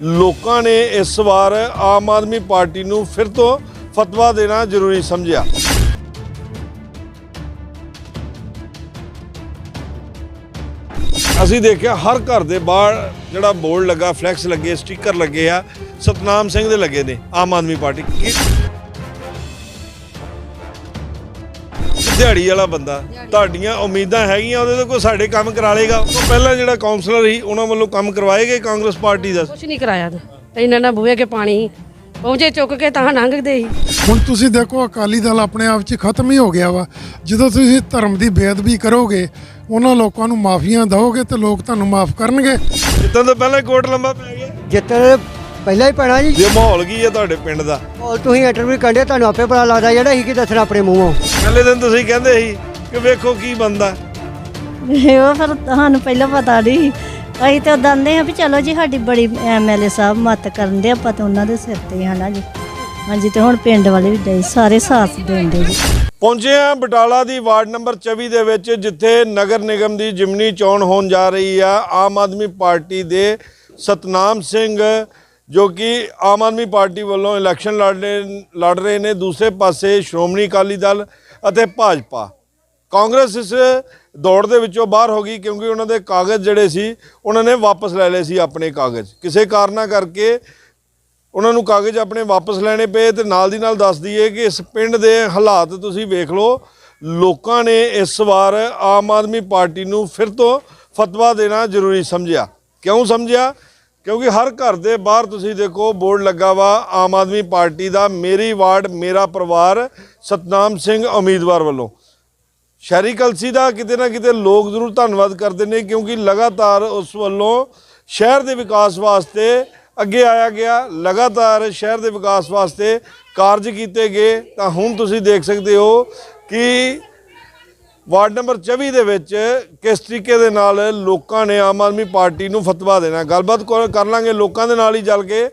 ਲੋਕਾਂ ਨੇ ਇਸ ਵਾਰ ਆਮ ਆਦਮੀ ਪਾਰਟੀ ਨੂੰ ਫਿਰ ਤੋਂ ਫਤਵਾ ਦੇਣਾ ਜ਼ਰੂਰੀ ਸਮਝਿਆ। ਅਸੀਂ ਦੇਖਿਆ ਹਰ ਘਰ ਦੇ ਬਾਹਰ ਜਿਹੜਾ ਬੋਰਡ ਲੱਗਾ, ਫਲੈਕਸ ਲੱਗੇ ਸਟicker ਲੱਗੇ ਆ, ਸਤਨਾਮ ਸਿੰਘ ਦੇ ਲੱਗੇ ਨੇ ਆਮ ਆਦਮੀ ਪਾਰਟੀ। ਦਿਹਾੜੀ ਵਾਲਾ ਬੰਦਾ ਤੁਹਾਡੀਆਂ ਉਮੀਦਾਂ ਹੈਗੀਆਂ ਉਹਦੇ ਤੋਂ ਕੋਈ ਸਾਡੇ ਕੰਮ ਕਰਾ ਲੇਗਾ ਉਹ ਪਹਿਲਾਂ ਜਿਹੜਾ ਕਾਉਂਸਲਰ ਸੀ ਉਹਨਾਂ ਵੱਲੋਂ ਕੰਮ ਕਰਵਾਏ ਗਏ ਕਾਂਗਰਸ ਪਾਰਟੀ ਦਾ? ਕੁਛ ਨਹੀਂ ਕਰਾਇਆ ਤੇ। ਇਹਨਾਂ ਨਾਲ ਬੂਹੇ ਕੇ ਪਾਣੀ ਪਹੁੰਚੇ ਚੁੱਕ ਕੇ ਤਾਂ ਲੰਘਦੇ ਸੀ। ਹੁਣ ਤੁਸੀਂ ਦੇਖੋ ਅਕਾਲੀ ਦਲ ਆਪਣੇ ਆਪ 'ਚ ਖਤਮ ਹੀ ਹੋ ਗਿਆ ਵਾ। ਜਦੋਂ ਤੁਸੀਂ ਧਰਮ ਦੀ ਬੇਅਦਬੀ ਕਰੋਗੇ ਉਹਨਾਂ ਲੋਕਾਂ ਨੂੰ ਮਾਫੀਆਂ ਦਿਓਗੇ ਤੇ ਲੋਕ ਤੁਹਾਨੂੰ ਮਾਫ ਕਰਨਗੇ। ਜਿੱਤਾਂ ਤੋਂ ਪਹਿਲਾਂ ਹੀ ਕੋਟ ਲੰਬਾ ਪੈ ਗਿਆ। ਜਿੱਤਣ ਪਹਿਲਾਂ ਹੀ ਪੈਣਾ ਜੀ। ਜੇ ਮਾਹੌਲ ਕੀ ਹੈ ਤੁਹਾਡੇ ਪਿੰਡ ਦਾ? ਉਹ ਤੁਸੀਂ ਇੰਟਰਵਿਊ ਕੰਡੇ ਤੁਹਾਨੂੰ ਆਪੇ ਪਤਾ ਲੱਗਦਾ ਜਿਹੜਾ ਹੀ ਕੀ ਦੱਸਣਾ ਆਪਣੇ ਮੂੰਹੋਂ। ਪਹਿਲੇ ਦਿਨ ਤੁਸੀਂ ਕਹਿੰਦੇ ਸੀ ਕਿ ਵੇਖੋ ਕੀ ਬੰਦਾ। ਉਹ ਫਿਰ ਤੁਹਾਨੂੰ ਪਹਿਲਾਂ ਪਤਾ ਨਹੀਂ ਅਸੀਂ ਤਾਂ ਦੰਦੇ ਆ ਵੀ ਚਲੋ ਜੀ ਸਾਡੀ ਬੜੀ ਐਮਐਲਏ ਸਾਹਿਬ ਮਤ ਕਰਨ ਦੇ ਆਪਾਂ ਤਾਂ ਉਹਨਾਂ ਦੇ ਸਿਰ ਤੇ ਹਨਾ ਜੀ। ਹਾਂਜੀ ਤੇ ਹੁਣ ਪਿੰਡ ਵਾਲੇ ਵੀ ਦੇ ਸਾਰੇ ਸਾਥ ਦਿੰਦੇ ਜੀ। ਪਹੁੰਚੇ ਆ ਬਟਾਲਾ ਦੀ ਵਾਰਡ ਨੰਬਰ 24 ਦੇ ਵਿੱਚ ਜਿੱਥੇ ਨਗਰ ਨਿਗਮ ਦੀ ਜਿਮਨੀ ਚੋਣ ਹੋਣ ਜਾ ਰਹੀ ਆ। ਆਮ ਆਦਮੀ ਪਾਰਟੀ ਦੇ ਸਤਨਾਮ ਸਿੰਘ ਜੋ ਕਿ ਆਮ ਆਦਮੀ ਪਾਰਟੀ ਵੱਲੋਂ ਇਲੈਕਸ਼ਨ ਲੜ ਰਹੇ ਲੜ ਰਹੇ ਨੇ ਦੂਸਰੇ ਪਾਸੇ ਸ਼੍ਰੋਮਣੀ ਅਕਾਲੀ ਦਲ ਅਤੇ ਭਾਜਪਾ। ਕਾਂਗਰਸ ਇਸ ਦੌੜ ਦੇ ਵਿੱਚੋਂ ਬਾਹਰ ਹੋ ਗਈ ਕਿਉਂਕਿ ਉਹਨਾਂ ਦੇ ਕਾਗਜ਼ ਜਿਹੜੇ ਸੀ, ਉਹਨਾਂ ਨੇ ਵਾਪਸ ਲੈ ਲਏ ਸੀ ਆਪਣੇ ਕਾਗਜ਼। ਕਿਸੇ ਕਾਰਨਾ ਕਰਕੇ ਉਹਨਾਂ ਨੂੰ ਕਾਗਜ਼ ਆਪਣੇ ਵਾਪਸ ਲੈਣੇ ਪਏ ਤੇ ਨਾਲ ਦੀ ਨਾਲ ਦੱਸ ਦਈਏ ਕਿ ਇਸ ਪਿੰਡ ਦੇ ਹਾਲਾਤ ਤੁਸੀਂ ਵੇਖ ਲਓ। ਲੋਕਾਂ ਨੇ ਇਸ ਵਾਰ ਆਮ ਆਦਮੀ ਪਾਰਟੀ ਨੂੰ ਫਿਰ ਤੋਂ ਫਤਵਾ ਦੇਣਾ ਜ਼ਰੂਰੀ ਸਮਝਿਆ। ਕਿਉਂ ਸਮਝਿਆ? ਕਿਉਂਕਿ ਹਰ ਘਰ ਦੇ ਬਾਹਰ ਤੁਸੀਂ ਦੇਖੋ ਬੋਰਡ ਲੱਗਾ ਵਾ, ਆਮ ਆਦਮੀ ਪਾਰਟੀ ਦਾ, ਮੇਰੀ ਵਾਰਡ, ਮੇਰਾ ਪਰਿਵਾਰ, ਸਤਨਾਮ ਸਿੰਘ ਉਮੀਦਵਾਰ ਵੱਲੋਂ। ਸ਼ਹਿਰੀ ਕਲਸੀ ਦਾ ਕਿਤੇ ਨਾ ਕਿਤੇ ਲੋਕ ਜ਼ਰੂਰ ਧੰਨਵਾਦ ਕਰਦੇ ਨੇ, ਕਿਉਂਕਿ ਲਗਾਤਾਰ ਉਸ ਵੱਲੋਂ ਸ਼ਹਿਰ ਦੇ ਵਿਕਾਸ ਵਾਸਤੇ ਅੱਗੇ ਆਇਆ ਗਿਆ। ਲਗਾਤਾਰ ਸ਼ਹਿਰ ਦੇ ਵਿਕਾਸ ਵਾਸਤੇ ਕਾਰਜ ਕੀਤੇ ਗਏ। ਤਾਂ ਹੁਣ ਤੁਸੀਂ ਦੇਖ ਸਕਦੇ ਹੋ ਕਿ ਵਾਰਡ ਨੰਬਰ 24 ਦੇ ਵਿੱਚ ਕਿਸ ਤਰੀਕੇ ਦੇ ਨਾਲ ਲੋਕਾਂ ਨੇ ਆਮ ਆਦਮੀ ਪਾਰਟੀ ਨੂੰ ਫਤਵਾ ਦੇਣਾ ਗੱਲਬਾਤ ਕਰ ਕਰ ਲਾਂਗੇ ਲੋਕਾਂ ਦੇ ਨਾਲ ਹੀ ਚੱਲ ਕੇ